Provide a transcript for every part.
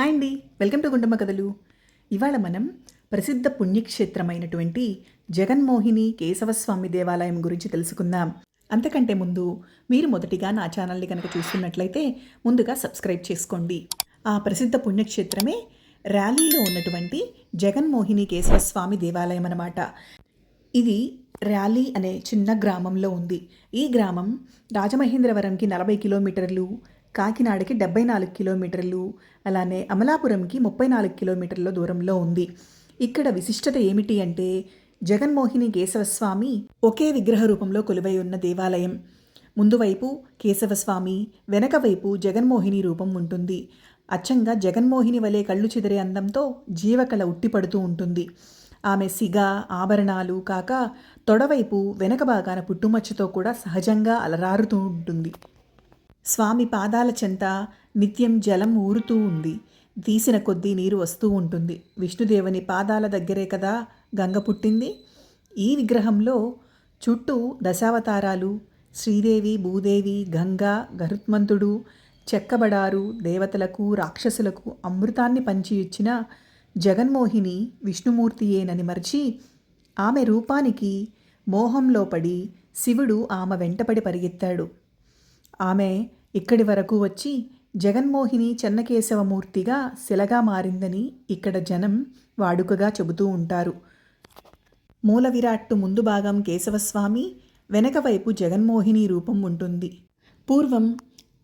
Hi అండి. Welcome to Gundamma కథలు. ఇవాళ మనం ప్రసిద్ధ పుణ్యక్షేత్రమైనటువంటి జగన్మోహిని కేశవస్వామి దేవాలయం గురించి తెలుసుకుందాం. అంతకంటే ముందు మీరు మొదటిగా నా ఛానల్ని కనుక చూస్తున్నట్లయితే ముందుగా సబ్స్క్రైబ్ చేసుకోండి. ఆ ప్రసిద్ధ పుణ్యక్షేత్రమే ర్యాలీలో ఉన్నటువంటి జగన్మోహిని కేశవస్వామి దేవాలయం అన్నమాట. ఇది ర్యాలీ అనే చిన్న గ్రామంలో ఉంది. ఈ గ్రామం రాజమహేంద్రవరంకి నలభై కిలోమీటర్లు కాకినాడకి డెబ్బై నాలుగు కిలోమీటర్లు అలానే అమలాపురంకి ముప్పై నాలుగు కిలోమీటర్ల దూరంలో ఉంది. ఇక్కడ విశిష్టత ఏమిటి అంటే జగన్మోహిని కేశవస్వామి ఒకే విగ్రహ రూపంలో కొలువై ఉన్న దేవాలయం. ముందువైపు కేశవస్వామి వెనక వైపు జగన్మోహిని రూపం ఉంటుంది. అచ్చంగా జగన్మోహిని వలె కళ్ళు చెదిరే అందంతో జీవకళ ఉట్టిపడుతూ ఉంటుంది. ఆమె సిగ ఆభరణాలు కాక తొడవైపు వెనక భాగాన పుట్టుమచ్చతో కూడా సహజంగా అలరారుతూ ఉంటుంది. స్వామి పాదాల చెంత నిత్యం జలం ఊరుతూ ఉంది. తీసిన కొద్దీ నీరు వస్తూ ఉంటుంది. విష్ణుదేవుని పాదాల దగ్గరే కదా గంగ పుట్టింది. ఈ విగ్రహంలో చుట్టూ దశావతారాలు శ్రీదేవి భూదేవి గంగ గరుత్మంతుడు చెక్కబడారు దేవతలకు రాక్షసులకు అమృతాన్ని పంచి ఇచ్చిన జగన్మోహిని విష్ణుమూర్తియేనని మరిచి ఆమె రూపానికి మోహంలో పడి శివుడు ఆమె వెంటపడి పరిగెత్తాడు. ఆమె ఇక్కడి వరకు వచ్చి జగన్మోహిని చెన్నకేశవమూర్తిగా శిలగా మారిందని ఇక్కడ జనం వాడుకగా చెబుతూ ఉంటారు. మూల విరాట్టు ముందు భాగం కేశవస్వామి వెనక వైపు జగన్మోహిని రూపం ఉంటుంది. పూర్వం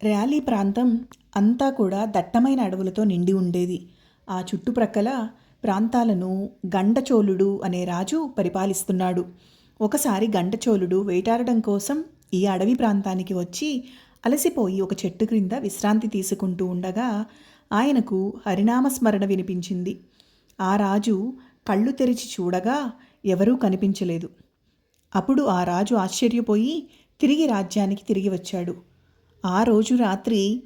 ర్యాలీ ప్రాంతం అంతా కూడా దట్టమైన అడవులతో నిండి ఉండేది. ఆ చుట్టుప్రక్కల ప్రాంతాలను గండచోళుడు అనే రాజు పరిపాలిస్తున్నాడు. ఒకసారి గండచోళుడు వేటాడడం కోసం ఈ అడవి ప్రాంతానికి వచ్చి అలసిపోయి ఒక చెట్టు క్రింద విశ్రాంతి తీసుకుంటూ ఉండగా ఆయనకు హరినామస్మరణ వినిపించింది. ఆ రాజు కళ్ళు తెరిచి చూడగా ఎవరూ కనిపించలేదు. అప్పుడు ఆ రాజు ఆశ్చర్యపోయి తిరిగి రాజ్యానికి తిరిగి వచ్చాడు. ఆ రోజు రాత్రి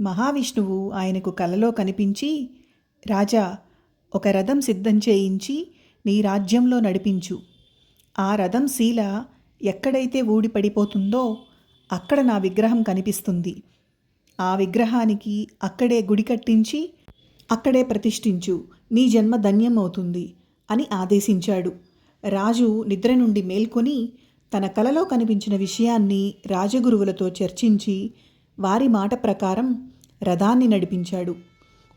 మహావిష్ణువు ఆయనకు కలలో కనిపించి రాజా ఒక రథం సిద్ధం చేయించి నీ రాజ్యంలో నడిపించు. ఆ రథం శీల ఎక్కడైతే ఊడి పడిపోతుందో అక్కడ నా విగ్రహం కనిపిస్తుంది. ఆ విగ్రహానికి అక్కడే గుడి కట్టించి అక్కడే ప్రతిష్ఠించు. నీ జన్మ ధన్యం అవుతుంది అని ఆదేశించాడు. రాజు నిద్ర నుండి మేల్కొని తన కలలో కనిపించిన విషయాన్ని రాజగురువులతో చర్చించి వారి మాట ప్రకారం రథాన్ని నడిపించాడు.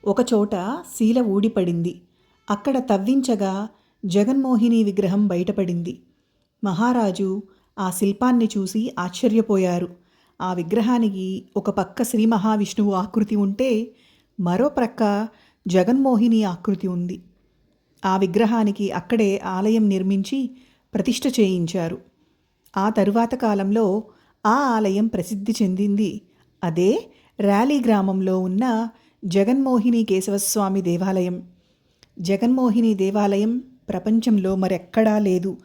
ఒకచోట శీల ఊడిపడింది. అక్కడ తవ్వించగా జగన్మోహిని విగ్రహం బయటపడింది. మహారాజు ఆ శిల్పాన్ని చూసి ఆశ్చర్యపోయారు. ఆ విగ్రహానికి ఒక పక్క శ్రీ మహావిష్ణువు ఆకృతి ఉంటే మరో ప్రక్క జగన్మోహిని ఆకృతి ఉంది. ఆ విగ్రహానికి అక్కడే ఆలయం నిర్మించి ప్రతిష్ఠ చేయించారు. ఆ తరువాత కాలంలో ఆ ఆలయం ప్రసిద్ధి చెందింది. అదే ర్యాలీ గ్రామంలో ఉన్న జగన్మోహిని కేశవస్వామి దేవాలయం. జగన్మోహిని దేవాలయం ప్రపంచంలో మరెక్కడా లేదు.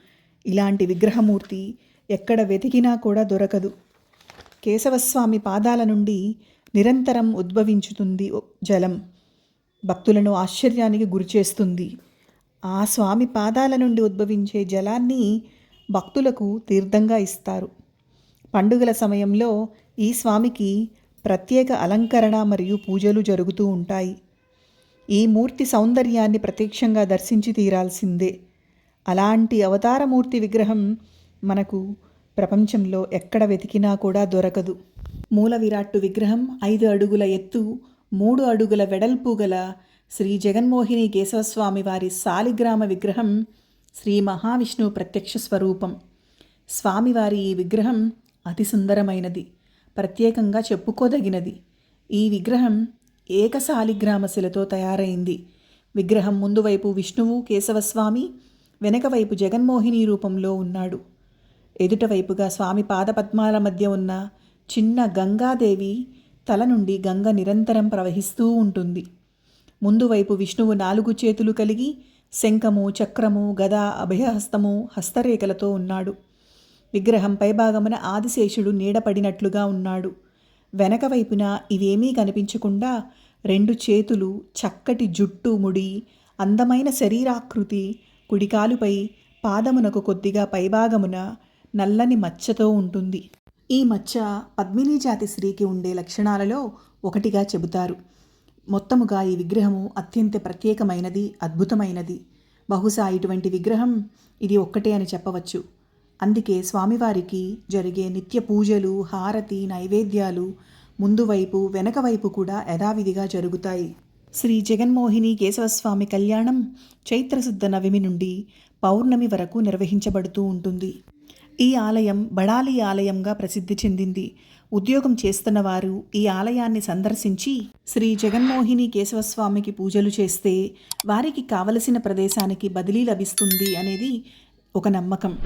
ఇలాంటి విగ్రహమూర్తి ఎక్కడ వెతికినా కూడా దొరకదు. కేశవస్వామి పాదాల నుండి నిరంతరం ఉద్భవించుతుంది జలం. భక్తులను ఆశ్చర్యానికి గురిచేస్తుంది ఆ స్వామి పాదాల నుండి ఉద్భవించే జలాన్ని భక్తులకు తీర్థంగా ఇస్తారు. పండుగల సమయంలో ఈ స్వామికి ప్రత్యేక అలంకరణ మరియు పూజలు జరుగుతూ ఉంటాయి. ఈ మూర్తి సౌందర్యాన్ని ప్రత్యక్షంగా దర్శించి తీరాల్సిందే. అలాంటి అవతారమూర్తి విగ్రహం మనకు ప్రపంచంలో ఎక్కడ వెతికినా కూడా దొరకదు. మూల విరాట్టు విగ్రహం ఐదు అడుగుల ఎత్తు మూడు అడుగుల వెడల్పు గల శ్రీ జగన్మోహిని కేశవస్వామి వారి సాలిగ్రామ విగ్రహం శ్రీ మహావిష్ణువు ప్రత్యక్ష స్వరూపం. స్వామివారి ఈ విగ్రహం అతి సుందరమైనది ప్రత్యేకంగా చెప్పుకోదగినది. ఈ విగ్రహం ఏకశాలిగ్రామ శిలతో తయారైంది. విగ్రహం ముందు వైపు విష్ణువు కేశవస్వామి వెనకవైపు జగన్మోహిని రూపంలో ఉన్నాడు. ఎదుటవైపుగా స్వామి పాదపద్మాల మధ్య ఉన్న చిన్న గంగాదేవి తల నుండి గంగ నిరంతరం ప్రవహిస్తూ ఉంటుంది. ముందువైపు విష్ణువు నాలుగు చేతులు కలిగి శంఖము చక్రము గద అభయహస్తము హస్తరేఖలతో ఉన్నాడు. విగ్రహం పైభాగమున ఆదిశేషుడు నీడపడినట్లుగా ఉన్నాడు. వెనక వైపున ఇవేమీ కనిపించకుండా రెండు చేతులు చక్కటి జుట్టు ముడి అందమైన శరీరాకృతి కుడికాలుపై పాదమునకు కొద్దిగా పైభాగమున నల్లని మచ్చతో ఉంటుంది. ఈ మచ్చ పద్మినీ జాతి స్త్రీకి ఉండే లక్షణాలలో ఒకటిగా చెబుతారు. మొత్తముగా ఈ విగ్రహము అత్యంత ప్రత్యేకమైనది అద్భుతమైనది. బహుశా ఇటువంటి విగ్రహం ఇది ఒక్కటే అని చెప్పవచ్చు. అందుకే స్వామివారికి జరిగే నిత్య పూజలు హారతి నైవేద్యాలు ముందువైపు వెనక వైపు కూడా యథావిధిగా జరుగుతాయి. శ్రీ జగన్మోహిని కేశవస్వామి కళ్యాణం చైత్రశుద్ధ నవమి నుండి పౌర్ణమి వరకు నిర్వహించబడుతూ ఉంటుంది. ఈ ఆలయం బడాలి ఆలయంగా ప్రసిద్ధి చెందింది. ఉద్యోగం చేస్తున్న వారు ఈ ఆలయాన్ని సందర్శించి శ్రీ జగన్మోహిని కేశవస్వామికి పూజలు చేస్తే వారికి కావలసిన ప్రదేశానికి బదిలీ లభిస్తుంది అనేది ఒక నమ్మకం.